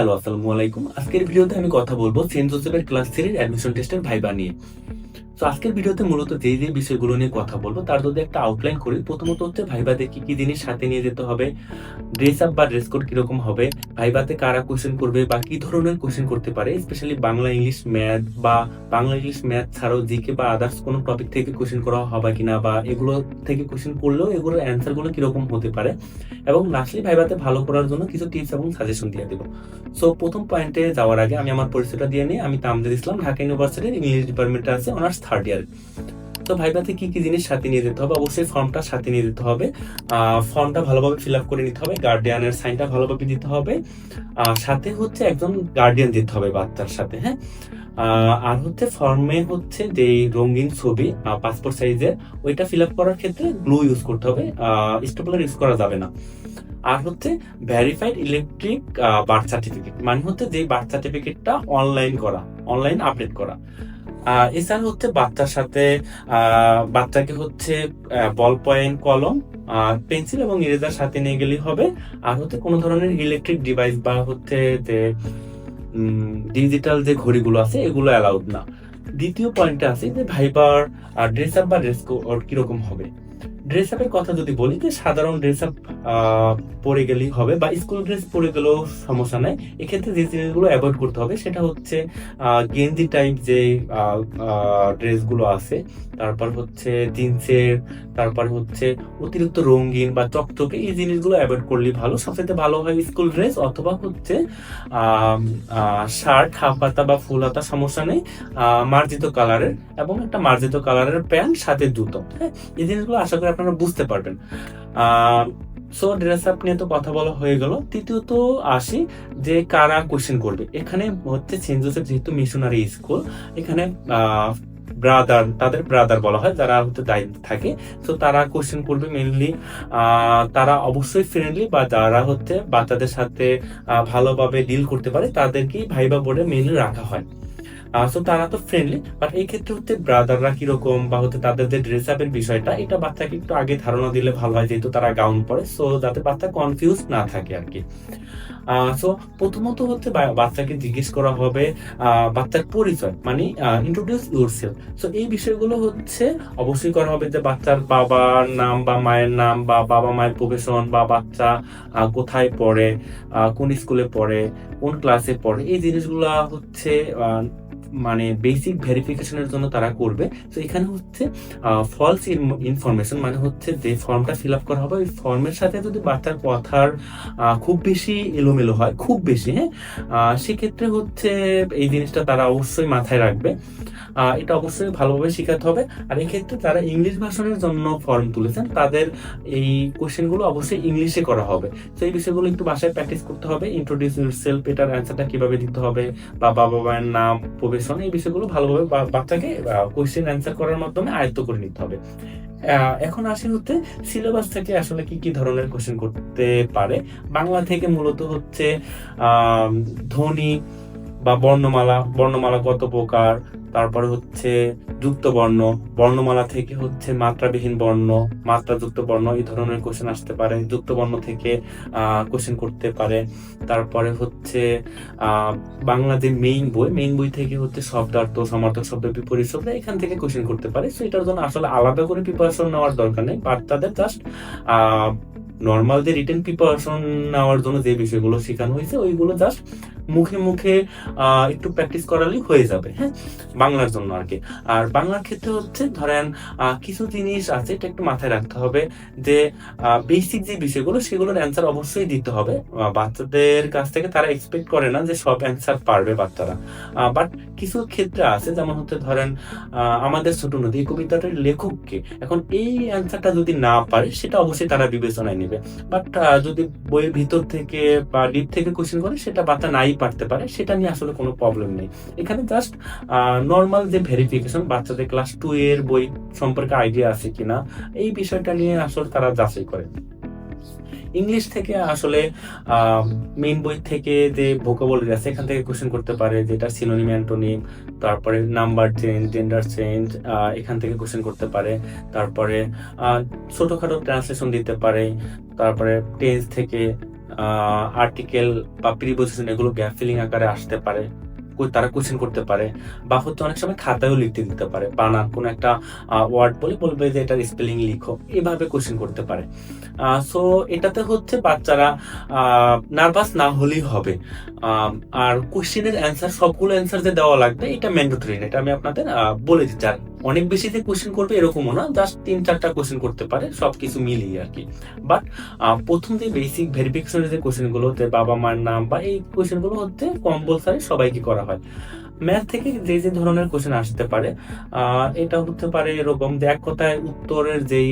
Hello আসসালামু আলাইকুম। আজকের ভিডিওতে আমি কথা বলব সেন্ট জোসেফের ক্লাস থ্রির অ্যাডমিশন টেস্টের ভাইবা নিয়ে। তো আজকের ভিডিওতে মূলত যে যে বিষয়গুলো নিয়ে কথা বলব, তার যদি একটা আউটলাইন করি, প্রথমত হচ্ছে ভাইবাতে কি কি জিনিস সাথে নিয়ে যেতে হবে ড্রেস আপ বা ড্রেস কোড কীরকম হবে, ভাইবাতে কারা কোশ্চেন করবে বা কি ধরনের কোশ্চেন করতে পারে স্পেশালি বাংলা ইংলিশ ম্যাথ বা বাংলা ইংলিশ ম্যাথ ছাড়াও জিকে বা আদার্স কোনো টপিক থেকে কোশ্চেন করা হবে কিনা বা এগুলো থেকে কোশ্চেন করলেও এগুলোর অ্যান্সারগুলো কীরকম হতে পারে, এবং লাস্টলি ভাইবাতে ভালো করার জন্য কিছু টিপস এবং সাজেশন দিয়ে দেবো। সো প্রথম পয়েন্টে যাওয়ার আগে আমি আমার পরিচয়টা দিয়ে নিই, আমি তামজিদ ইসলাম, ঢাকা ইউনিভার্সিটির ইংলিশ ডিপার্টমেন্টে আছে অনার্স থার্ড ইয়ার তো ভাইবাতে কি কি জিনিস সাথে নিয়ে যেতে হবে? অবশ্যই ফর্মটা সাথে নিয়ে যেতে হবে। ফর্মটা ভালোভাবে ফিল আপ করে নিতে হবে। গার্ডিয়ানের সাইনটা ভালোভাবে দিতে হবে। আহ, সাথে হচ্ছে একজন গার্ডিয়ান দিতে হবে বাচ্চার সাথে হ্যাঁ? আর হচ্ছে ফর্মে হচ্ছে যে রঙিন ছবি পাসপোর্ট সাইজের ওইটা ফিল আপ করার ক্ষেত্রে গ্লু ইউজ করতে হবে। স্টেপলার ইউজ করা যাবে না। আর হচ্ছে ভেরিফাইড ইলেকট্রিক বার্থ সার্টিফিকেট মানে হচ্ছে যে বার্থ সার্টিফিকেটটা অনলাইন করা অনলাইন আপডেট করা। আহ, এছাড়া হচ্ছে বাচ্চার সাথে বাচ্চাকে হচ্ছে বল পয়েন্ট কলম আর পেন্সিল এবং ইরেজার সাথে নিয়ে গেলেই হবে। আর হচ্ছে কোনো ধরনের ইলেকট্রিক ডিভাইস বা হচ্ছে যে ডিজিটাল যে ঘড়িগুলো আছে এগুলো অ্যালাউড না। দ্বিতীয় পয়েন্টটা আছে যে ভাইবার ড্রেস আপ বা ড্রেস কীরকম হবে। ড্রেস আপের কথা যদি বলি, যে সাধারণ ড্রেস আপ পরে গেলেই হবে বা স্কুল ড্রেস পরে গেলেও সমস্যা নাই। এক্ষেত্রে যে জিনিসগুলো অ্যাভয়েড করতে হবে সেটা হচ্ছে গেঞ্জি টাইপ যে ড্রেসগুলো আছে, তারপর হচ্ছে জিন্সের তারপর হচ্ছে অতিরিক্ত রঙিন বা চকচকে এই জিনিসগুলো অ্যাভয়েড করলেই ভালো। সবচেয়ে ভালো হয় স্কুল ড্রেস অথবা হচ্ছে শার্ট হাফ হাতা বা ফুল হাতা সমস্যা নেই মার্জিত কালারের এবং একটা মার্জিত কালারের প্যান্ট, সাথে জুতো হ্যাঁ? এই জিনিসগুলো আশা করি আপনারা বুঝতে পারবেন। সো ড্রেস আপ নিয়ে তো কথা বলা হয়ে গেল। তৃতীয়ত আসি যে কারা কোশ্চেন করবে। এখানে হচ্ছে সেন্ট জোসেফ যেহেতু মিশনারি স্কুল এখানে ব্রাদার তাদের ব্রাদার বলা হয়, যারা হচ্ছে দায়িত্ব থাকে। তো তারা কোশ্চেন করবে মেনলি তারা অবশ্যই ফ্রেন্ডলি বা যারা হচ্ছে বাচ্চাদের সাথে ভালোভাবে ডিল করতে পারে, তাদেরকেই ভাইবা বোর্ডে মেনলি রাখা হয়। সো তারা তো ফ্রেন্ডলি বাট এই ক্ষেত্রে হচ্ছে ব্রাদাররা কীরকম বা হচ্ছে তাদের যে ড্রেস আপের বিষয়টা, এটা বাচ্চাকে একটু আগে ধারণা দিলে ভালো হয়, যেহেতু তারা গাউন পরে সো যাতে বাচ্চা কনফিউজ না থাকে আর কি। সো প্রথমত হচ্ছে বাচ্চাকে জিজ্ঞেস করা হবে বাচ্চার পরিচয় মানে ইন্ট্রোডিউস ইউর সেলফ সো এই বিষয়গুলো হচ্ছে অবশ্যই করা হবে যে বাচ্চার বাবার নাম বা মায়ের নাম বা বাবা মায়ের প্রফেশন বা বাচ্চা কোথায় পড়ে কোন স্কুলে পড়ে, কোন ক্লাসে পড়ে, এই জিনিসগুলো হচ্ছে মানে বেসিক ভেরিফিকেশনের জন্য তারা করবে। তো এখানে হচ্ছে ফলস ইনফরমেশন মানে হচ্ছে যে ফর্মটা ফিল আপ করা হবে। ওই ফর্মের সাথে যদি বাচ্চার কথার খুব বেশি এলোমেলো হয়, খুব বেশি হ্যাঁ সেক্ষেত্রে হচ্ছে এই জিনিসটা তারা অবশ্যই মাথায় রাখবে। এটা অবশ্যই ভালোভাবে শেখাতে হবে। আর এক্ষেত্রে যারা ইংলিশ ভাষণের জন্য ফর্ম তুলেছেন, তাদের এই কোশ্চেনগুলো অবশ্যই ইংলিশে করা হবে। তো এই বিষয়গুলো একটু বাসায় প্র্যাকটিস করতে হবে। ইন্ট্রোডিউস ইউর সেলফ এটার অ্যান্সারটা কীভাবে দিতে হবে, বা বাবা মায়ের নাম প্রফেশন এই বিষয়গুলো ভালোভাবে বাচ্চাকে কোয়েশ্চেন অ্যান্সার করার মাধ্যমে আয়ত্ত করে নিতে হবে। এখন আসি হচ্ছে সিলেবাস থেকে আসলে কি কি ধরনের কোশ্চেন করতে পারে। বাংলা থেকে মূলত হচ্ছে ধ্বনি বা বর্ণমালা বর্ণমালা কত প্রকার তারপরে হচ্ছে যুক্ত বর্ণ, বর্ণমালা থেকে হচ্ছে মাত্রাবিহীন বর্ণ, মাত্রাযুক্ত বর্ণ, এই ধরনের কোশ্চেন আসতে পারে। যুক্ত বর্ণ থেকে কোশ্চেন করতে পারে। তারপরে হচ্ছে বাংলা যে মেইন বই মেইন বই থেকে হচ্ছে শব্দার্থ, সমার্থক শব্দ, বিপরীত শব্দ, এখান থেকে কোশ্চেন করতে পারে। সো এটার জন্য আসলে আলাদা করে প্রিপারেশন নেওয়ার দরকার নেই। বাট তাদের জাস্ট নর্মাল যে রিটেন প্রিপারেশন নেওয়ার জন্য যে বিষয়গুলো শেখানো হয়েছে, ওইগুলো জাস্ট মুখে মুখে একটু প্র্যাকটিস করালেই হয়ে যাবে হ্যাঁ? বাংলার জন্য আর কি। আর বাংলার ক্ষেত্রে হচ্ছে, ধরেন কিছু জিনিস আছে, এটা একটু মাথায় রাখতে হবে যে বেসিক যে বিষয়গুলো, সেগুলোর অ্যান্সার অবশ্যই দিতে হবে। বাচ্চাদের কাছ থেকে তারা এক্সপেক্ট করে না যে সব অ্যান্সার পারবে বাচ্চারা। বাট কিছু ক্ষেত্রে আছে, যেমন হচ্ছে, ধরেন আমাদের ছোট নদী কবিতাটার লেখককে, এখন এই অ্যান্সারটা যদি না পারে, সেটা অবশ্যই তারা বিবেচনায় নেবে। বাট যদি বইয়ের ভিতর থেকে বা ডিপ থেকে কোশ্চেন করে, সেটা বাচ্চা নাই পারতে পারে, সেটা নিয়ে আসলে কোনো প্রবলেম নেই। এখানে জাস্ট নর্মাল যে ভেরিফিকেশন বাচ্চাদের ক্লাস টু এর বই সম্পর্কে আইডিয়া আছে কিনা, এই বিষয়টা নিয়ে আসলে তারা যাচাই করে। ইংলিশ থেকে আসলে মেইন বই থেকে যে ভোকাবুলারি আছে, এখান থেকে কোশ্চেন করতে পারে যেটা সিনোনিম অ্যান্টোনিম তারপরে নাম্বার চেঞ্জ জেন্ডার চেঞ্জ এখান থেকে কোশ্চেন করতে পারে। তারপরে ছোটখাটো ট্রান্সলেশন দিতে পারে। তারপরে টেন্স থেকে আর্টিকেল বা প্রিপোজিশন এগুলো গ্যাপ ফিলিং আকারে আসতে পারে তারা কোশ্চেন করতে পারে, বা হচ্ছে অনেক সময় খাতায়ও লিখতে দিতে পারে বানান কোনো একটা ওয়ার্ড বলে বলবে যে এটার স্পেলিং লিখো, এভাবে কোশ্চেন করতে পারে। সো এটাতে হচ্ছে বাচ্চারা নার্ভাস না হলেই হবে। আর কোশ্চেনের অ্যান্সার সবগুলো অ্যান্সার যে দেওয়া লাগবে, এটা ম্যান্ডেটরি এটা আমি আপনাদের বলে দিচ্ছি অনেক বেশি যে কোশ্চেন করবে এরকমও না জাস্ট তিন চারটা কোশ্চেন করতে পারে সব কিছু মিলিয়ে আর কি। বাট প্রথম যে বেসিক ভেরিফিকেশনের যে কোশ্চেনগুলো হতে বাবা মার নাম বা এই কোশ্চেনগুলো হতে কম্পালসারি সবাইকে করা হয়। ম্যাথ থেকে যে যে ধরনের কোশ্চেন আসতে পারে এটা হতে পারে এরকম যে এক কথায় উত্তরের যেই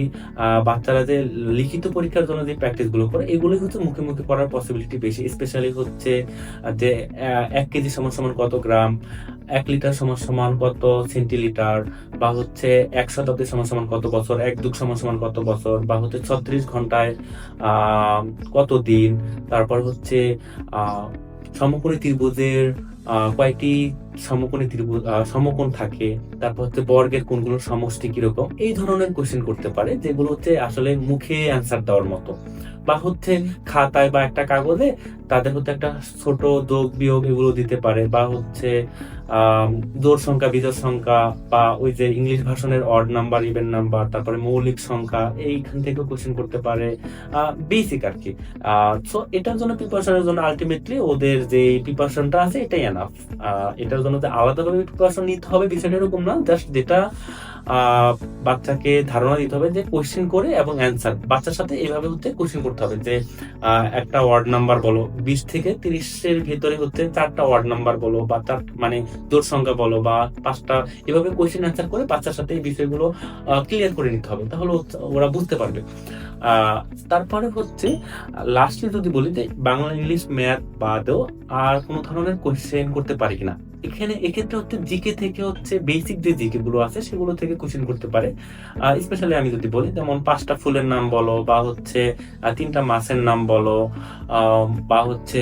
বাচ্চারা যে লিখিত পরীক্ষার জন্য যে প্র্যাকটিসগুলো করে, এগুলোই হচ্ছে মুখে মুখে করার পসিবিলিটি বেশি স্পেশালি হচ্ছে যে এক কেজি সমান সমান কত গ্রাম, এক লিটার সমান সমান কত সেন্টিলিটার বা হচ্ছে এক শতাব্দী সমান সমান কত বছর, এক যুগ সমান সমান কত বছর, বা হচ্ছে ছত্রিশ ঘন্টায় কত দিন, তারপর হচ্ছে সমকোণী ত্রিভুজের কয়টি সমকোণী ত্রিভুজ সমকোণ থাকে। তারপর হচ্ছে বর্গের কোনগুলোর সমষ্টি কীরকম? এই ধরনের কোশ্চেন করতে পারে, যেগুলো হচ্ছে আসলে মুখে অ্যান্সার দেওয়ার মতো। বা হচ্ছে খাতায় বা একটা কাগজে তাদের হচ্ছে একটা ছোট যোগ বিয়োগ এগুলো দিতে পারে, বা হচ্ছে জোড় সংখ্যা, বিজোড় সংখ্যা, বা ওই যে ইংলিশ ভাষণের অড নাম্বার ইভেন নাম্বার তারপরে মৌলিক সংখ্যা, এইখান থেকেও কোশ্চেন করতে পারে বেসিক আর কি। সো এটার জন্য প্রিপারেশনের জন্য আলটিমেটলি ওদের যে প্রিপারেশনটা আছে, এটাই এনাফ এটার যে আলাদাভাবে প্রিপারেশন নিতে হবে, বিষয়টা এরকম না। জাস্ট যেটা বাচ্চাকে ধারণা দিতে হবে যে কোশ্চেন করে এবং অ্যান্সার বাচ্চার সাথে এভাবে হচ্ছে কোশ্চেন করতে হবে যে একটা ওয়ার্ড নাম্বার বলো, বিশ থেকে তিরিশের ভিতরে হচ্ছে চারটা ওয়ার্ড নাম্বার বলো বা চার মানে জোর সংখ্যা বলো বা পাঁচটা, এভাবে কোশ্চেন অ্যান্সার করে বাচ্চার সাথে এই বিষয়গুলো ক্লিয়ার করে নিতে হবে। তাহলে ওরা বুঝতে পারবে। তারপরে হচ্ছে লাস্টে যদি বলি যে বাংলা ইংলিশ ম্যাথ বাদেও আর কোনো ধরনের কোশ্চেন করতে পারি কিনা। এখানে, এক্ষেত্রে হচ্ছে জিকে থেকে হচ্ছে বেসিক যে জিকে গুলো আছে সেগুলো থেকে কোশ্চেন করতে পারে। স্পেশালি আমি যদি বলি, যেমন পাঁচটা ফুলের নাম বলো, বা হচ্ছে তিনটা মাছের নাম বলো বা হচ্ছে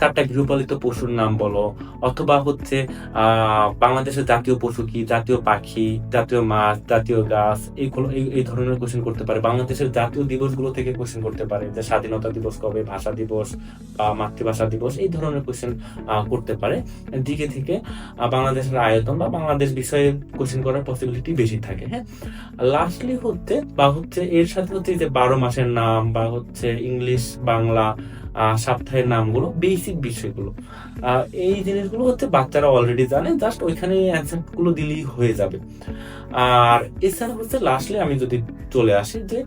চারটা গৃহপালিত পশুর নাম বলো, অথবা হচ্ছে বাংলাদেশের জাতীয় পশু কি? জাতীয় পাখি, জাতীয় মাছ, জাতীয় গাছ এইগুলো এই ধরনের কোশ্চেন করতে পারে। বাংলাদেশের জাতীয় দিবসগুলো থেকে কোশ্চেন করতে পারে, যে স্বাধীনতা দিবস কবে, ভাষা দিবস বা মাতৃভাষা দিবস, এই ধরনের কোশ্চেন করতে পারে। দিকে থেকে বাংলাদেশের আয়তন বা বাংলাদেশ বিষয়ে কোশ্চেন করার পসিবিলিটি বেশি থাকে হ্যাঁ? লাস্টলি হচ্ছে, বা হচ্ছে, এর সাথে হচ্ছে যে বারো মাসের নাম বা হচ্ছে ইংলিশ বাংলা সপ্তাহের নামগুলো বেসিক বিষয়গুলো। এই জিনিসগুলো হচ্ছে বাচ্চারা অলরেডি জানে জাস্ট ওইখানে অ্যান্সারগুলো দিলেই হয়ে যাবে। আর এছাড়া হচ্ছে লাস্টলি আমি যদি চলে আসি যে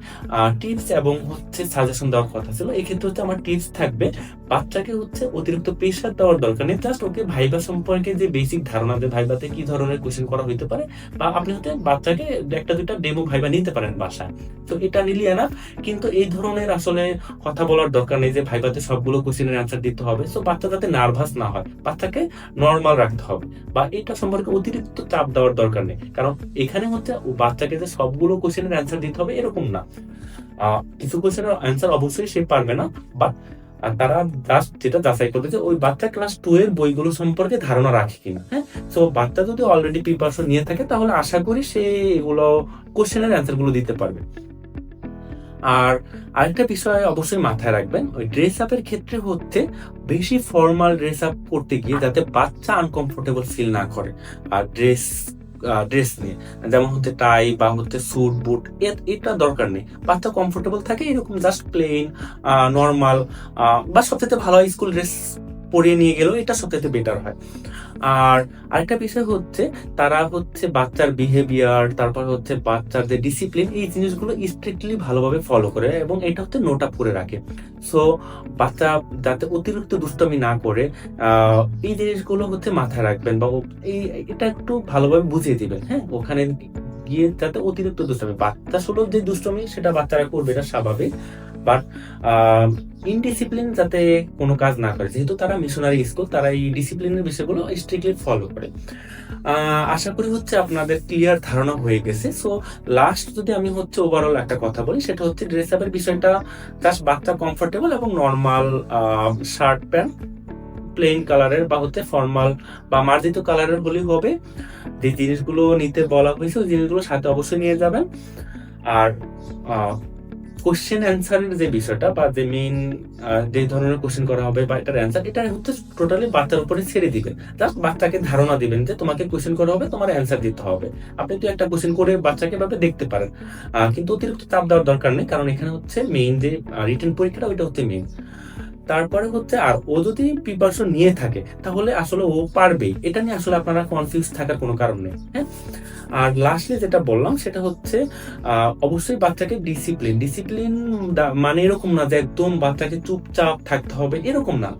টিপস এবং হচ্ছে সাজেশন দেওয়ার কথা ছিল, এক্ষেত্রে হচ্ছে আমার টিপস থাকবে, বাচ্চাকে হচ্ছে অতিরিক্ত প্রেশার দেওয়ার দরকার নেই জাস্ট ওকে ভাইবা সম্পর্কে যে বেসিক ধারণা, যে ভাইবাতে কি ধরনের কোশ্চেন করা হইতে পারে, বা আপনি হচ্ছে বাচ্চাকে একটা দুইটা ডেমো ভাইবা নিতে পারেন বাসায়। তো এটা নিলিয়ে না কিন্তু এই ধরনের আসলে কথা বলার দরকার নেই যে ভাইবাতে সবগুলো কোশ্চেনের অ্যান্সার দিতে হবে। সো বাচ্চা যাতে নার্ভাস না হয়, বাচ্চাকে নর্মাল রাখতে হবে। বা এটা সম্পর্কে অতিরিক্ত চাপ দেওয়ার দরকার নেই। কারণ এখানে হচ্ছে বাচ্চাকে যে সবগুলো কোশ্চেনের অ্যান্সার দিতে হবে এরকম না। কিছু কোশ্চেনের অ্যান্সার অবশ্যই সে পারবে না। বাট তারা জাস্ট যেটা যাচাই করবে যে ওই বাচ্চা ক্লাস টু এর বইগুলো সম্পর্কে ধারণা রাখে কিনা হ্যাঁ? তো বাচ্চা যদি অলরেডি প্রিপারেশন নিয়ে থাকে, তাহলে আশা করি সে এগুলো কোশ্চেনের অ্যান্সারগুলো দিতে পারবে। আর আরেকটা বিষয় অবশ্যই মাথায় রাখবেন, ওই ড্রেস আপের ক্ষেত্রে হচ্ছে বেশি ফর্মাল ড্রেস আপ করতে গিয়ে যাতে বাচ্চা আনকমফোর্টেবল ফিল না করে। আর ড্রেস ড্রেস নিয়ে, যেমন হচ্ছে টাই বা হচ্ছে স্যুট বুট এটা দরকার নেই। বাচ্চা কমফোর্টেবল থাকে, এরকম জাস্ট প্লেন নর্মাল বা সবচেয়ে ভালো স্কুল ড্রেস পরিয়ে নিয়ে গেলেও এটা সবথেকে বেটার হয়। আর আরেকটা বিষয় হচ্ছে, তারা হচ্ছে বাচ্চার বিহেভিয়ার তারপর হচ্ছে বাচ্চার যে ডিসিপ্লিন এই জিনিসগুলো স্ট্রিক্টলি ভালোভাবে ফলো করে এবং এটা হচ্ছে নোট আপ করে রাখে। সো বাচ্চা যাতে অতিরিক্ত দুষ্টামি না করে এই জিনিসগুলো হচ্ছে মাথায় রাখবেন বা এই, এটা একটু ভালোভাবে বুঝিয়ে দিবেন হ্যাঁ? ওখানে গিয়ে যাতে অতিরিক্ত দুষ্টামি। বাচ্চা সুলভ যে দুষ্টামি, সেটা বাচ্চারা করবে, এটা স্বাভাবিক। বাট ইনডিসিপ্লিন যাতে কোনো কাজ না করে। যেহেতু তারা মিশনারি স্কুল তারা এই ডিসিপ্লিনের বিষয়গুলো স্ট্রিক্টলি ফলো করে। আশা করি হচ্ছে আপনাদের ক্লিয়ার ধারণা হয়ে গেছে। সো লাস্ট যদি আমি হচ্ছে ওভারঅল একটা কথা বলি, সেটা হচ্ছে ড্রেস আপের বিষয়টা জাস্ট বাচ্চা কমফোর্টেবল এবং নর্মাল শার্ট প্যান্ট প্লেন কালারের বা হচ্ছে ফর্মাল বা মার্জিত কালারের হলেই হবে। যে জিনিসগুলো নিতে বলা হয়েছে, ওই জিনিসগুলো সাথে অবশ্যই নিয়ে যাবেন। আর কোশ্চেন অ্যান্সারের যে বিষয়টা বা যে মেইন যে ধরনের কোশ্চেন করা হবে বা এটার অ্যান্সার এটা হচ্ছে টোটালি বাচ্চার উপরে ছেড়ে দিবেন। জাস্ট বাচ্চাকে ধারণা দিবেন যে তোমাকে কোশ্চেন করা হবে, তোমার অ্যান্সার দিতে হবে। আপনি তো একটা কোশ্চেন করে বাচ্চাকে ভাবে দেখতে পারেন। কিন্তু অতিরিক্ত চাপ দেওয়ার দরকার নেই, কারণ এখানে হচ্ছে মেইন যে রিটেন পরীক্ষাটা, ওইটা হচ্ছে মেইন তারপরে হচ্ছে আর ও যদি প্রিপারেশন নিয়ে থাকে, তাহলে আসলে ও পারবেই। এটা নিয়ে আসলে আপনারা কনফিউজ থাকার কোনো কারণ নেই হ্যাঁ? আর লাস্টলি যেটা বললাম, সেটা হচ্ছে অবশ্যই বাচ্চাকে ডিসিপ্লিন ডিসিপ্লিন মানে এরকম না যে একদম বাচ্চাকে চুপচাপ থাকতে হবে, এরকম না।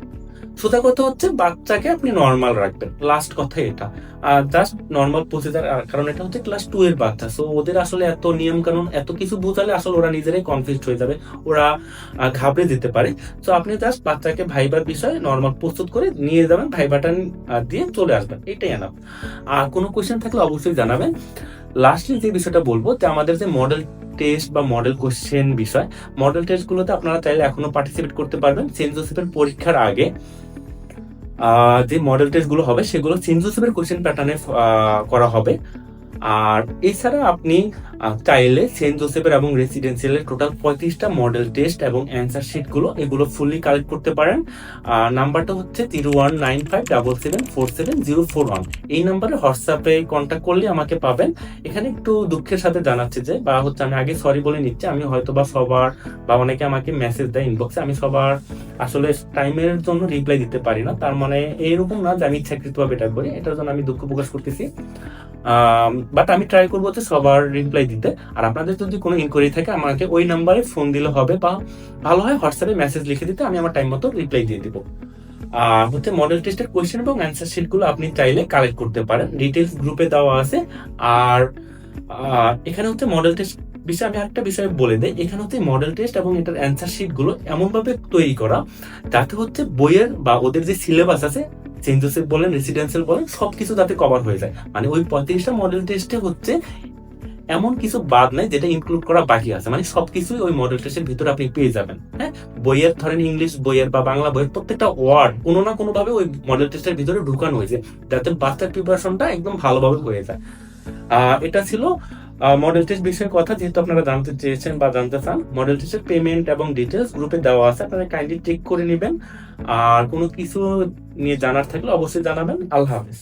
সোজা কথা হচ্ছে বাচ্চাকে আপনি নর্মাল রাখবেন। লাস্ট কথা এটা। আর জাস্ট নর্মাল প্রসিজার কারণ এটা হচ্ছে ক্লাস টু এর বাচ্চা। সো ওদের আসলে এত নিয়ম কানুন এত কিছু বোঝালে আসলে ওরা নিজেরাই কনফিউজ হয়ে যাবে। ওরা ঘাবড়ে যেতে পারে। তো আপনি জাস্ট বাচ্চাকে ভাইবার বিষয়ে নর্মাল প্রস্তুত করে নিয়ে যাবেন ভাইবাটা দিয়ে চলে আসবেন। এটাই এনাফ আর কোনো কোয়েশ্চেন থাকলে অবশ্যই জানাবেন। লাস্টলি যে বিষয়টা বলব, যে আমাদের যে মডেল টেস্ট বা মডেল কোশ্চেন বিষয় মডেল টেস্টগুলোতে আপনারা চাইলে এখনও পার্টিসিপেট করতে পারবেন। সেন্ট জোসেফের পরীক্ষার আগে। যে মডেল টেস্টগুলো হবে সেগুলো কোয়েশ্চেন কোশ্চেন প্যাটার্নে করা হবে। আর এছাড়া আপনি চাইলে সেন্ট জোসেফের এবং রেসিডেন্সিয়ালের টোটাল পঁয়ত্রিশটা মডেল টেস্ট এবং অ্যান্সার শিটগুলো এগুলো ফুললি কালেক্ট করতে পারেন। নাম্বারটা হচ্ছে zero one nine five double seven four seven zero four one এই নাম্বারে হোয়াটসঅ্যাপে কন্ট্যাক্ট করলে আমাকে পাবেন। এখানে একটু দুঃখের সাথে জানাচ্ছি যে, বা হচ্ছে আমি আগে সরি বলে নিচ্ছি, আমি হয়তো বা সবার, বা অনেকে আমাকে মেসেজ দেয় ইনবক্সে আমি সবার আসলে টাইমের জন্য রিপ্লাই দিতে পারি না। তার মানে এইরকম না যে আমি ইচ্ছাকৃতভাবে এটা করি। এটার জন্য আমি দুঃখ প্রকাশ করতেছি। বাট আমি ট্রাই করব যে সবার রিপ্লাই দিতে। আর আপনাদের যদি কোনো ইনকোয়ারি থাকে, আমাকে ওই নাম্বারে ফোন দিলে হবে বা ভালো হয় হোয়াটসঅ্যাপে মেসেজ লিখে দিতে, আমি আমার টাইম মতো রিপ্লাই দিয়ে দিব। আর হচ্ছে মডেল টেস্টের কোয়েশ্চেন এবং অ্যান্সার শিটগুলো আপনি চাইলে কালেক্ট করতে পারেন। ডিটেলস গ্রুপে দেওয়া আছে। আর এখানে হচ্ছে মডেল টেস্ট বিষয়ে আমি আরেকটা বিষয় বলে দেই। এখানে হচ্ছে মডেল টেস্ট এবং এটার অ্যান্সার শিটগুলো এমনভাবে তৈরি করা, যাতে হচ্ছে বইয়ের বা ওদের যে সিলেবাস আছে সেন্ট জোসেফ বলেন রেসিডেন্সিয়াল বলেন সবকিছু তাতে কভার হয়ে যায়। মানে ওই পঁয়ত্রিশটা মডেল টেস্টে হচ্ছে এমন কিছু বাদ নাই যেটা ইনক্লুড করা বাকি আছে। মানে সবকিছুই ওই মডেল টেস্টের ভিতরে আপনি পেয়ে যাবেন। হ্যাঁ? বইয়ের ধরেন ইংলিশ বইয়ের বা বাংলা বইয়ের প্রত্যেকটা ওয়ার্ড কোনো না কোনো ভাবে ওই মডেল টেস্টের ভিতরে ঢুকানো হয়েছে। যাতে বাচ্চার প্রিপারেশনটা একদম ভালোভাবে হয়ে যায়। আহ, এটা ছিল মডেল টেস্ট বিষয়ে কথা। যেহেতু আপনারা জানতে চেয়েছেন বা জানতে চান মডেল টেস্টের পেমেন্ট এবং ডিটেলস গ্রুপে দেওয়া আছে। আপনারা কাইন্ডলি চেক করে নেবেন। আর কোনো কিছু নিয়ে জানার থাকলে অবশ্যই জানাবেন। আল্লাহ হাফেজ।